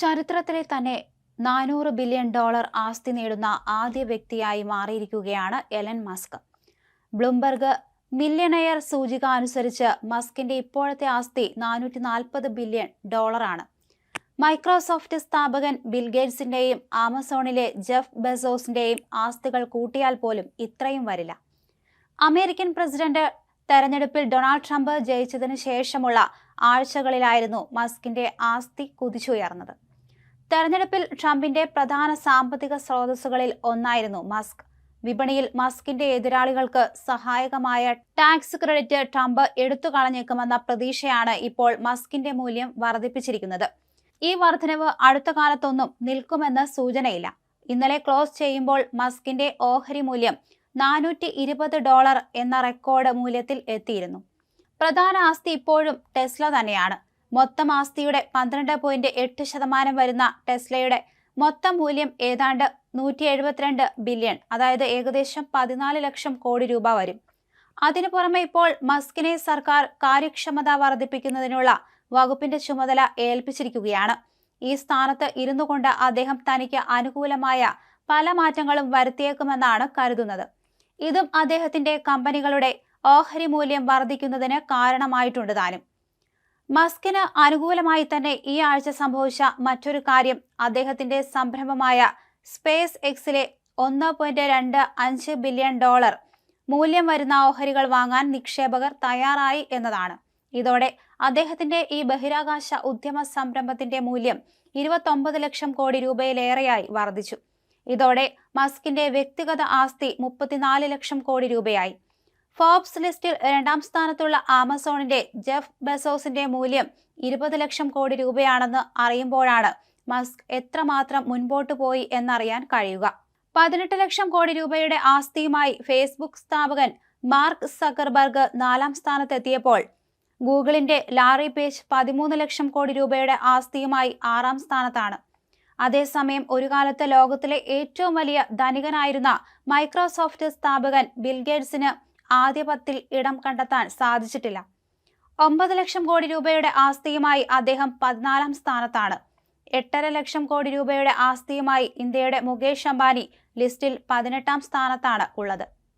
ചരിത്രത്തിലെ തന്നെ നാനൂറ് ബില്യൺ ഡോളർ ആസ്തി നേടുന്ന ആദ്യ വ്യക്തിയായി മാറിയിരിക്കുകയാണ് എലൻ മസ്ക്. ബ്ലൂംബർഗ് മില്യണയർ സൂചിക അനുസരിച്ച് മസ്കിന്റെ ഇപ്പോഴത്തെ ആസ്തി നാനൂറ്റി നാൽപ്പത് ബില്യൺ ഡോളറാണ് മൈക്രോസോഫ്റ്റ് സ്ഥാപകൻ ബിൽഗേറ്റ്സിന്റെയും ആമസോണിലെ ജെഫ് ബെസോസിന്റെയും ആസ്തികൾ കൂട്ടിയാൽ പോലും ഇത്രയും വരില്ല. അമേരിക്കൻ പ്രസിഡന്റ് തെരഞ്ഞെടുപ്പിൽ ഡൊണാൾഡ് ട്രംപ് ജയിച്ചതിന് ശേഷമുള്ള ആഴ്ചകളിലായിരുന്നു മസ്കിന്റെ ആസ്തി കുതിച്ചുയർന്നത്. തെരഞ്ഞെടുപ്പിൽ ട്രംപിന്റെ പ്രധാന സാമ്പത്തിക സ്രോതസ്സുകളിൽ ഒന്നായിരുന്നു മസ്ക്. വിപണിയിൽ മസ്കിന്റെ എതിരാളികൾക്ക് സഹായകമായ ടാക്സ് ക്രെഡിറ്റ് ട്രംപ് എടുത്തു കളഞ്ഞേക്കുമെന്ന പ്രതീക്ഷയാണ് ഇപ്പോൾ മസ്കിന്റെ മൂല്യം വർദ്ധിപ്പിച്ചിരിക്കുന്നത്. ഈ വർധനവ് അടുത്ത കാലത്തൊന്നും നിൽക്കുമെന്ന് സൂചനയില്ല. ഇന്നലെ ക്ലോസ് ചെയ്യുമ്പോൾ മസ്കിന്റെ ഓഹരി മൂല്യം നാനൂറ്റി ഇരുപത് ഡോളർ എന്ന റെക്കോർഡ് മൂല്യത്തിൽ എത്തിയിരുന്നു. പ്രധാന ആസ്തി ഇപ്പോഴും ടെസ്ല തന്നെയാണ്. മൊത്തം ആസ്തിയുടെ പന്ത്രണ്ട് പോയിന്റ് എട്ട് ശതമാനം വരുന്ന ടെസ്ലയുടെ മൊത്തം മൂല്യം ഏതാണ്ട് നൂറ്റി എഴുപത്തിരണ്ട് ബില്യൺ അതായത് ഏകദേശം പതിനാല് ലക്ഷം കോടി രൂപ വരും. അതിനു പുറമെ ഇപ്പോൾ മസ്കിനെ സർക്കാർ കാര്യക്ഷമത വർദ്ധിപ്പിക്കുന്നതിനുള്ള വകുപ്പിന്റെ ചുമതല ഏൽപ്പിച്ചിരിക്കുകയാണ്. ഈ സ്ഥാനത്ത് ഇരുന്നു കൊണ്ട് അദ്ദേഹം തനിക്ക് അനുകൂലമായ പല മാറ്റങ്ങളും വരുത്തിയേക്കുമെന്നാണ് കരുതുന്നത്. ഇതും അദ്ദേഹത്തിന്റെ കമ്പനികളുടെ ഓഹരി മൂല്യം വർദ്ധിക്കുന്നതിന് കാരണമായിട്ടുണ്ട് താനും. മസ്കിന് അനുകൂലമായി തന്നെ ഈ ആഴ്ച സംഭവിച്ച മറ്റൊരു കാര്യം അദ്ദേഹത്തിന്റെ സംരംഭമായ സ്പേസ് എക്സിലെ ഒന്ന് പോയിന്റ് രണ്ട് അഞ്ച് ബില്യൺ ഡോളർ മൂല്യം വരുന്ന ഓഹരികൾ വാങ്ങാൻ നിക്ഷേപകർ തയ്യാറായി എന്നതാണ്. ഇതോടെ അദ്ദേഹത്തിന്റെ ഈ ബഹിരാകാശ ഉദ്യമ സംരംഭത്തിന്റെ മൂല്യം ഇരുപത്തൊമ്പത് ലക്ഷം കോടി രൂപയിലേറെയായി വർദ്ധിച്ചു. ഇതോടെ മസ്കിന്റെ വ്യക്തിഗത ആസ്തി മുപ്പത്തിനാല് ലക്ഷം കോടി രൂപയായി. ഫോബ്സ് ലിസ്റ്റിൽ രണ്ടാം സ്ഥാനത്തുള്ള ആമസോണിന്റെ ജെഫ് ബെസോസിന്റെ മൂല്യം ഇരുപത് ലക്ഷം കോടി രൂപയാണെന്ന് അറിയുമ്പോഴാണ് മസ്ക് എത്രമാത്രം മുൻപോട്ട് പോയി എന്നറിയാൻ കഴിയുക. പതിനെട്ട് ലക്ഷം കോടി രൂപയുടെ ആസ്തിയുമായി ഫേസ്ബുക്ക് സ്ഥാപകൻ മാർക്ക് സക്കർബർഗ് നാലാം സ്ഥാനത്തെത്തിയപ്പോൾ ഗൂഗിളിന്റെ ലാറി പേജ് പതിമൂന്ന് ലക്ഷം കോടി രൂപയുടെ ആസ്തിയുമായി ആറാം സ്ഥാനത്താണ്. അതേസമയം ഒരു കാലത്ത് ലോകത്തിലെ ഏറ്റവും വലിയ ധനികനായിരുന്ന മൈക്രോസോഫ്റ്റ് സ്ഥാപകൻ ബിൽഗേറ്റ്സിന് ആദ്യ പത്തിൽ ഇടം കണ്ടെത്താൻ സാധിച്ചിട്ടില്ല. ഒമ്പത് ലക്ഷം കോടി രൂപയുടെ ആസ്തിയുമായി അദ്ദേഹം പതിനാലാം സ്ഥാനത്താണ്. എട്ടര ലക്ഷം കോടി രൂപയുടെ ആസ്തിയുമായി ഇന്ത്യയുടെ മുകേഷ് അംബാനി ലിസ്റ്റിൽ പതിനെട്ടാം സ്ഥാനത്താണ് ഉള്ളത്.